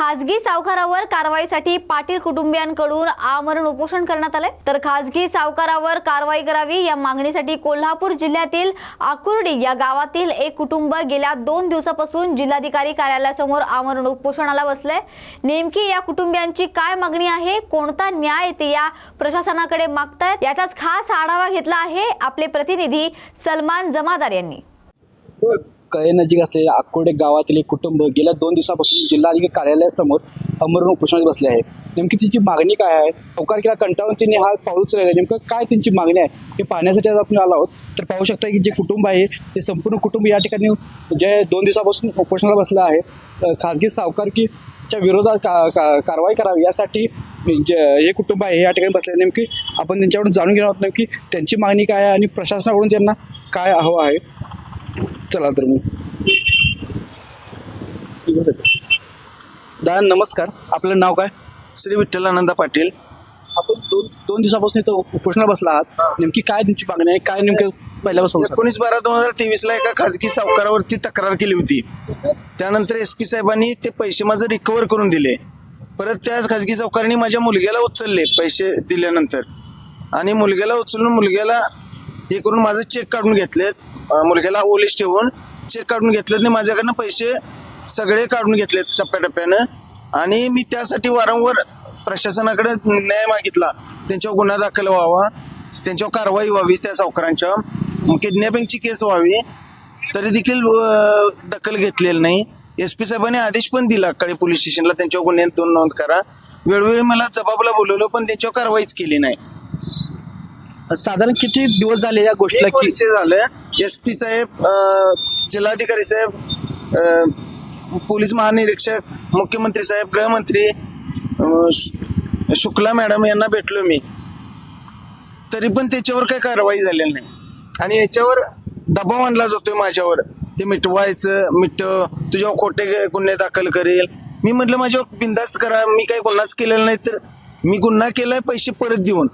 खासगी सावकारावर कारवाईसाठी पाटील कुटुंबियांकडून आमरण उपोषण करण्यात आलंय. तर खासगी सावकारावर कारवाई करावी या मागणीसाठी कोल्हापूर जिल्ह्यातील आकुर्डी या गावातील एक कुटुंब गेल्या दोन दिवसापासून जिल्हाधिकारी कार्यालयासमोर आमरण उपोषणाला बसलंय. नेमकी या कुटुंबियांची काय मागणी आहे? कोणता न्याय ते या प्रशासनाकडे मागतायत? याचाच खास आढावा घेतला आहे आपले प्रतिनिधी सलमान जमादार यांनी. कळे नजीक असलेल्या अक्कोडे गावातील एक कुटुंब गेल्या दोन दिवसापासून जिल्हाधिकारी कार्यालयासमोर अमरून उपोषणात बसले आहे. नेमकी त्यांची मागणी काय आहे? सावकार कंटाळून त्यांनी हा पाऊल उचललेला आहे. नेमकं काय त्यांची मागणी आहे? हे पाहण्यासाठी आज आपण आलो आहोत. तर पाहू शकता की जे कुटुंब आहे ते संपूर्ण कुटुंब या ठिकाणी जे दोन दिवसापासून उपोषणाला बसलं आहे अ, खाजगी सावकारकीच्या विरोधात का, का कारवाई करावी यासाठी जे हे कुटुंब आहे या ठिकाणी बसले नेमकी आपण त्यांच्याकडून जाणून घेणार आहोत नेमकी त्यांची मागणी काय आहे आणि प्रशासनाकडून त्यांना काय हवं आहे? चला तर मग. दादा नमस्कार. आपलं नाव काय? श्री विठ्ठल आनंद पाटील. आपण दोन दोन दिवसापासून इथं उपोषणाला बसला आहात. नेमकी काय तुमची मागणी आहे? काय नेमकं पहिल्यापासून एकोणीस बारा दोन हजार तेवीस ला एका खाजगी सावकारावरती तक्रार केली होती. त्यानंतर एस पी साहेबांनी ते पैसे माझं रिकवर करून दिले. परत त्याच खाजगी सावकारांनी माझ्या मुलग्याला उचलले पैसे दिल्यानंतर. आणि मुलग्याला उचलून मुलग्याला हे करून माझं चेक काढून घेतलेत. मुलग्याला ओलीस ठेवून चेक काढून घेतलेत आणि माझ्याकडनं पैसे सगळे काढून घेतलेत टप्प्याटप्प्यानं. आणि मी त्यासाठी वारंवार प्रशासनाकडे न्याय मागितला. त्यांच्यावर गुन्हा दाखल व्हावा. त्यांच्यावर कारवाई व्हावी त्या सावकारांच्या. किडनॅपिंगची केस व्हावी. तरी देखील दखल घेतलेली नाही. एस पी साहेबांनी आदेश पण दिला. कडे पोलीस स्टेशनला त्यांच्यावर गुन्हे दोन नोंद करा. वेळोवेळी मला जबाबला बोलवलं पण त्यांच्यावर कारवाईच केली नाही. साधारण किती दिवस झाले या गोष्टीला एक की वर्ष झालं. एस पी साहेब जिल्हाधिकारी साहेब पोलीस महानिरीक्षक मुख्यमंत्री साहेब गृहमंत्री शु- शुक्ला मॅडम यांना भेटलो मी. तरी पण त्याच्यावर काही कारवाई झालेली नाही. आणि याच्यावर दबाव आणला जातोय माझ्यावर. ते मिटवायचं मिट तुझ्यावर खोटे गुन्हे दाखल करेल. मी म्हटलं माझ्यावर बिंदास्त करा. मी काही गुन्हाच केलेला नाही तर मी गुन्हा केलाय पैसे परत देऊन.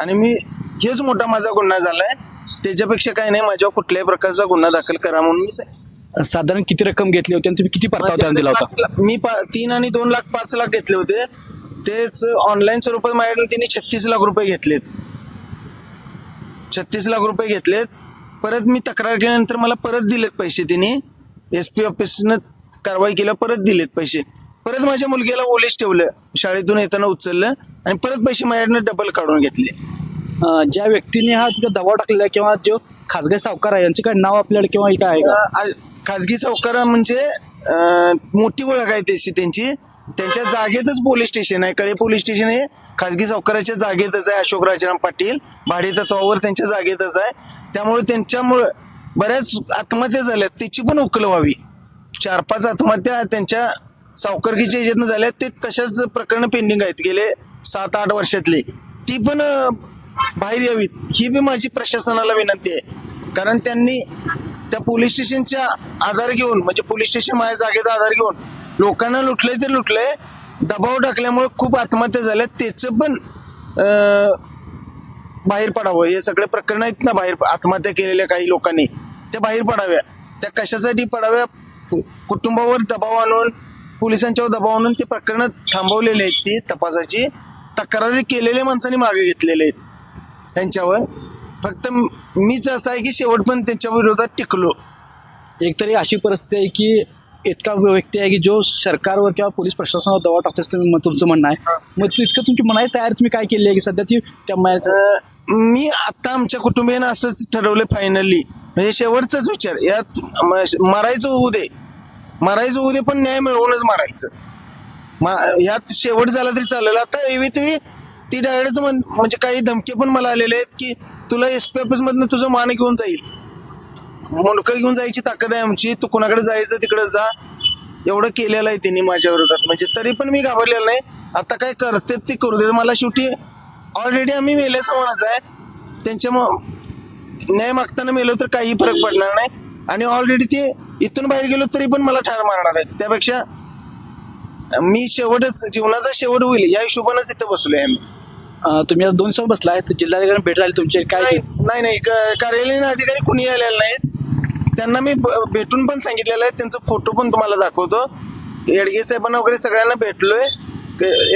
आणि मी हेच मोठा माझा गुन्हा झालाय. त्याच्यापेक्षा काही नाही माझ्यावर कुठल्याही प्रकारचा गुन्हा दाखल करा म्हणून मी सांगितलं. साधारण किती रक्कम घेतली होती आणि तुम्ही किती परतावा दिला पाच होता लाख- मी पा- तीन आणि दोन लाख पाच लाख घेतले होते. तेच ऑनलाईन स्वरूपात माझ्याकडे त्यांनी छत्तीस लाख रुपये घेतलेत. छत्तीस लाख रुपये घेतलेत. परत मी तक्रार केल्यानंतर मला परत दिलेत पैसे त्यांनी एस पी ऑफिसनं कारवाई केल्या परत दिलेत पैसे. परत माझ्या मुलग्याला ओलेच ठेवलं. शाळेतून येताना उचललं आणि परत पैसे माझ्याकडनं डबल काढून घेतले. ज्या व्यक्तीने हा जो दबाव टाकलेला आहे किंवा जो खाजगी सावकार आहे यांचे काय नाव आपल्याला किंवा हे काय आहे का? आ- खाजगी सावकार म्हणजे अं, मोठी ओळख आहे त्याची त्यांची. त्यांच्या जागेतच पोलीस स्टेशन आहे. कळे पोलीस स्टेशन हे खाजगी सावकाराच्या जागेतच आहे अशोक राजाराम पाटील. भाडे तत्वावर त्यांच्या जागेतच आहे. त्यामुळे त्यांच्यामुळं बऱ्याच आत्महत्या झाल्यात. त्याची पण उकल व्हावी. चार पाच आत्महत्या त्यांच्या सावकारकीच्या याच्यातनं झाल्यात. ते तशाच प्रकरण पेंडिंग आहेत. गेले सात आठ वर्षातले. ती पण अं, बाहेर यावीत. ही बी माझी प्रशासनाला विनंती आहे. कारण त्यांनी त्या पोलीस स्टेशनच्या आधार घेऊन म्हणजे पोलीस स्टेशन माझ्या जागेचा आधार घेऊन लोकांना लुटले ते लुटले दबाव टाकल्यामुळे खूप आत्महत्या झाल्या त्याचं पण बाहेर पडावं. हे सगळे प्रकरण आहेत ना बाहेर आत्महत्या केलेल्या काही लोकांनी. त्या बाहेर पडाव्या. त्या कशासाठी पडाव्या? कुटुंबावर दबाव आणून पोलिसांच्यावर दबाव आणून ते प्रकरणं थांबवलेले आहेत. ती तपासाची तक्रारी केलेल्या माणसांनी मागे घेतलेले आहेत. त्यांच्यावर. फक्त मीच असं आहे की शेवट पण त्यांच्या विरोधात टिकलो. एकतरी अशी परिस्थिती आहे की इतका व्यक्ती आहे की जो सरकारवर किंवा पोलीस प्रशासनावर दबाव टाकतो असं तुम्ही तुमचं म्हणणं आहे. मग तू इतकं तुमची मनाची तयारी तुम्ही काय केली आहे की सध्या ती त्या मी आता आमच्या कुटुंबियानं असंच ठरवलं फायनली म्हणजे शेवटचाच विचार. यात म- मरायचं होऊ दे. मरायचं होऊ दे पण न्याय मिळवूनच मारायचं. मा- यात शेवट झाला तरी चालेल. आता एवी तुम्ही ती डायरेक्ट म्हणजे काही धमके पण मला आलेले आहेत की तुला एस पी ऑफिस मधनं तुझं मान घेऊन जाईल. मुंडकं घेऊन जायची ताकद आहे आमची तू कुणाकडे जायचं तिकडे जा. एवढं केलेलं आहे त्यांनी माझ्या विरोधात. म्हणजे तरी पण मी घाबरलेलं नाही. आता काय करते ते करू दे मला शेवटी ऑलरेडी आम्ही मेल्याचं म्हणत आहे. त्यांच्या मग न्याय मागताना मेलो तर काही फरक पडणार नाही. आणि ऑलरेडी ते इथून बाहेर गेलो तरी पण मला ठार मारणार आहेत. त्यापेक्षा मी शेवटच जीवनाचा शेवट होईल. या हिशोबानेच इथं बसलो आहे आम्ही. अं, तुम्ही आता दोन दिवस बसलाय तर जिल्हाधिकारी भेट झाली तुमची काय नाही नाही नाही क- कार्यालयीन अधिकारी कुणी आलेले नाहीत. त्यांना मी ब- भेटून पण सांगितलेलं आहे त्यांचा फोटो पण तुम्हाला दाखवतो. येडगे साहेबांना वगैरे सगळ्यांना भेटलोय.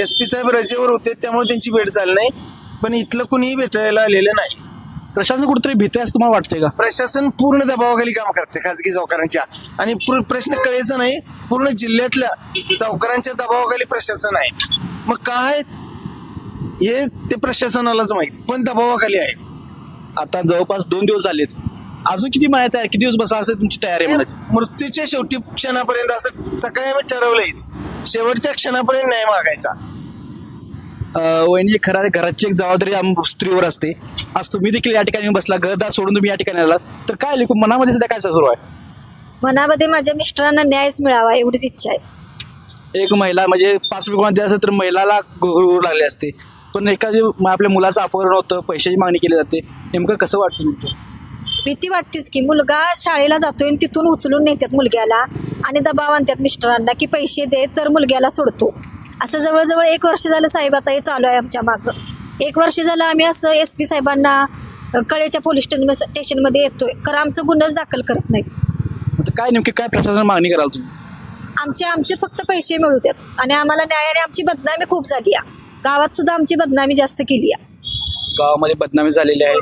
एस पी साहेब रजेवर होते त्यामुळे त्यांची भेट झाली नाही. पण इथलं कुणीही भेटायला आलेलं नाही. प्रशासन कुठेतरी भीती असं तुम्हाला वाटतंय का? प्रशासन पूर्ण दबावाखाली काम करते खाजगी सावकारांच्या. आणि प्र- प्रश्न कळायचा नाही पूर्ण जिल्ह्यातल्या सावकारांच्या दबावाखाली प्रशासन आहे. मग काय हे ते प्रशासनालाच माहीत पण दबावाखाली आहे. आता जवळपास दोन दिवस झालेत. अजून किती माहिती आहे किती दिवस बसा असेल तुमची तयारी आहे म्हणायची? मृत्यूच्या शेवटी क्षणापर्यंत असं सकाळी आम्ही ठरवलंयच. शेवटच्या क्षणापर्यंत न्याय मागायचा. वहिनी खरा घराची एक जबाबदारी आम- स्त्रीवर असते. आज तुम्ही देखील या ठिकाणी बसला घरदार सोडून तुम्ही या ठिकाणी आलात. तर काय लिहू मनामध्ये सध्या काय सुरू आहे? मनामध्ये माझ्या मिस्टरांना न्यायच मिळावा एवढीच इच्छा आहे. एक महिला म्हणजे पाच रुपये असेल तर महिलाला घोर लागले असते. पण एखादी आपल्या मुलाचं अपहरण होतं पैशाची मागणी केली जाते नेमकं कसं वाटतं? भीती वाटतेच की मुलगा शाळेला जातोय आणि तिथून उचलून नेतात मुलग्याला आणि दबाव आणतात मिस्टरांना की पैसे दे तर मुलग्याला सोडतो. असं जवळजवळ एक वर्ष झालं साहेब आता हे चालू आहे आमच्या मागं. एक वर्ष झालं आम्ही असं एस पी साहेबांना कळेच्या पोलीस स्टेशन स्टेशनमध्ये येतोय. खरं आमचं गुन्हाच दाखल करत आता काय नेमकी काय प्रशासन मागणी कराल तुम्ही? आमचे आमचे फक्त पैसे मिळू द्यात. आणि आम्हाला न्यायाने आमची बदनामी खूप झाली आहे. गावात सुद्धा आमची बदनामी जास्त केली आहे. गावामध्ये बदनामी झालेली आहे.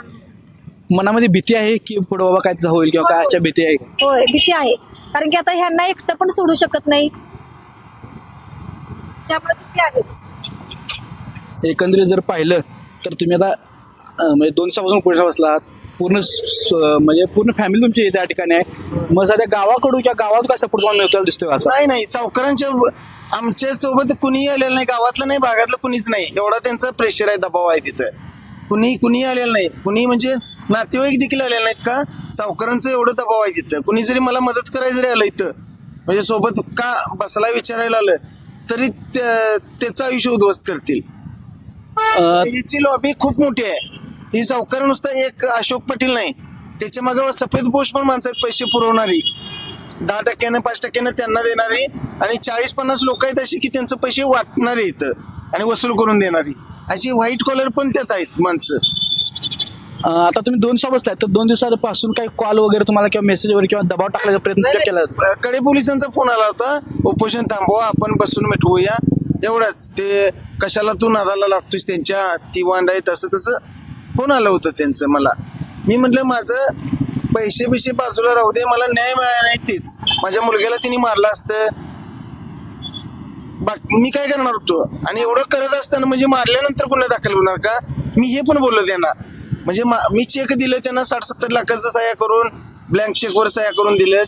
मनामध्ये भीती आहे की पुढे बाबा काय होईल किंवा काय अशा भीती आहे होय भीती आहे. कारण की आता ह्यांना एकटं पण सोडू शकत नाही. त्यामुळे भीती आहेच. एकंदरीत जर पाहिलं तर तुम्ही आता अं, म्हणजे दोन दिवसापासून पुढे बसलात. पूर्ण स- म्हणजे पूर्ण फॅमिली तुमची त्या ठिकाणी आहे. मग सध्या गावाकडून किंवा गावात काय सपोर्ट मिळतो दिसतोय असं? नाही नाही. चौकरांच्या आमच्यासोबत कुणीही आलेलं नाही गावातलं नाही भागातलं कुणीच नाही. एवढा त्यांचा प्रेशर आहे दबाव आहे तिथं. कुणी कुणी आलेलं नाही. कुणी म्हणजे नातेवाईक देखील आलेले नाहीत का? सावकारांचं एवढं दबाव आहे तिथं. कुणी जरी मला मदत करायला जरी आलं इथं म्हणजे सोबत का बसला विचारायला आलं तरी त्या- त्याचं आयुष्य उद्ध्वस्त करतील. हिची लॉबी खूप मोठी आहे. ही सावकार नुसता एक अशोक पाटील नाही. त्याच्यामागे सफेद पोष पण माणसं आहेत पैसे पुरवणारी. दहा टक्क्यानं पाच टक्क्यानं त्यांना देणारी आणि चाळीस पन्नास लोक आहेत अशी की त्यांचं पैसे वाटणारे इथं आणि वसूल करून देणारी. अशी व्हाईट कॉलर पण त्यात आहेत माणसं. अं, आता तुम्ही दोन दिवसा बसलाय तर दोन दिवसापासून काही कॉल वगैरे तुम्हाला किंवा मेसेज वगैरे किंवा दबाव टाकण्याचा प्रयत्न नाही, केला नाही, कडे पोलिसांचा फोन आला होता. उपोषण थांबवा आपण बसून मिटवूया एवढंच. ते कशाला तू नादाला लागतोस त्यांच्या? ती वांड आहे तसं तसं. फोन आलं होतं त्यांचं मला. मी म्हटलं माझं पैसे बिशे बाजूला राहू दे मला न्याय मिळाला नाही तेच. माझ्या मुलग्याला तिने मारलं असतं. बाकी मी काय करणार होतो? आणि एवढं करत असताना म्हणजे मारल्यानंतर गुन्हा दाखल होणार का? मी हे पण बोललो त्यांना. म्हणजे मा- मी चेक दिलं त्यांना साठ सत्तर लाखाचं सह्या करून ब्लँक चेकवर सह्या करून दिलेत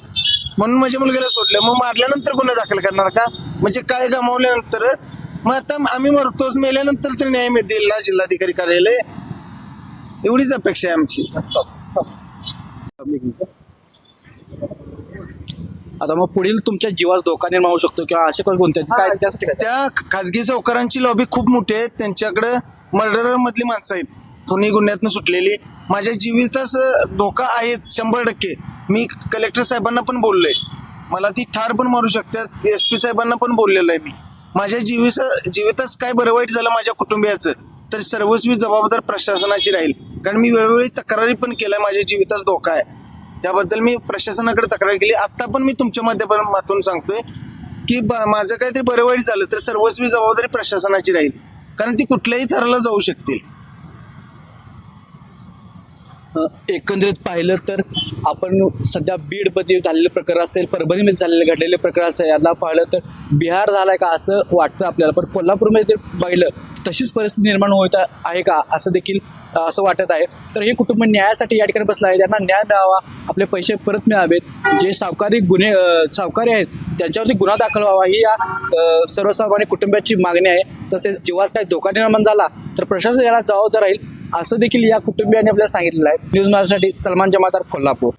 म्हणून माझ्या मुलग्याला सोडलं. मग मारल्यानंतर गुन्हा दाखल करणार का? म्हणजे काय गमावल्यानंतर? मग आता आम्ही मरतोच मेल्यानंतर तर न्याय मिळतील ना जिल्हाधिकारी कार्यालय? एवढीच अपेक्षा आहे आमची. आता मग पुढील तुमच्या जीवास धोका निर्माण होऊ शकतो किंवा असे कोण कोणते? काय त्यासाठी काय? त्या खाजगी सावकारांची लॉबी खूप मोठी आहे. त्यांच्याकडे मर्डर मधली माणसं आहेत. कुणी गुन्ह्यातनं सुटलेली. माझ्या जीवितास धोका आहेच शंभर टक्के. मी कलेक्टर साहेबांना पण बोललोय. मला ती ठार पण मारू शकतात. एस पी साहेबांना पण बोललेलं आहे मी. माझ्या जीविस जीवितास काय बरं वाईट झालं माझ्या कुटुंबियाचं? तर सर्वस्वी जबाबदार प्रशासनाची राहील. कारण मी वेळोवेळी तक्रारी पण केल्या माझ्या जीवितास धोका आहे. त्याबद्दल मी प्रशासनाकडे तक्रार केली. आत्ता पण मी तुमच्या माध्यमातून सांगतोय की ब- माझं काहीतरी बरं वाईट झालं तर सर्वस्वी जबाबदारी प्रशासनाची राहील. कारण ती कुठल्याही थराला जाऊ शकतील. एकंदरीत पाहिलं तर आपण सध्या बीडमध्ये झालेलं प्रकार असेल परभणीमध्ये झालेले घडलेले प्रकार असेल याला पाहिलं तर बिहार झालाय का असं वाटतं आपल्याला. पण कोल्हापूरमध्ये ते पाहिलं तशीच परिस्थिती निर्माण होत आहे का असं देखील असं वाटत आहे. तर हे कुटुंब न्यायासाठी या ठिकाणी बसलं आहे. त्यांना न्याय मिळावा आपले पैसे परत मिळावेत. जे सावकारी गुन्हे सावकारी आहेत त्यांच्यावरती गुन्हा दाखल व्हावा ही या सर्वसामान्य कुटुंबाची मागणी आहे. तसेच जीवास काही धोका निर्माण झाला तर प्रशासन याला जबाबदार राहील. असं देखील या कुटुंबियांनी आपल्याला सांगितलेलं आहे. न्यूज माझ्यासाठी सलमान जमादार कोल्हापूर.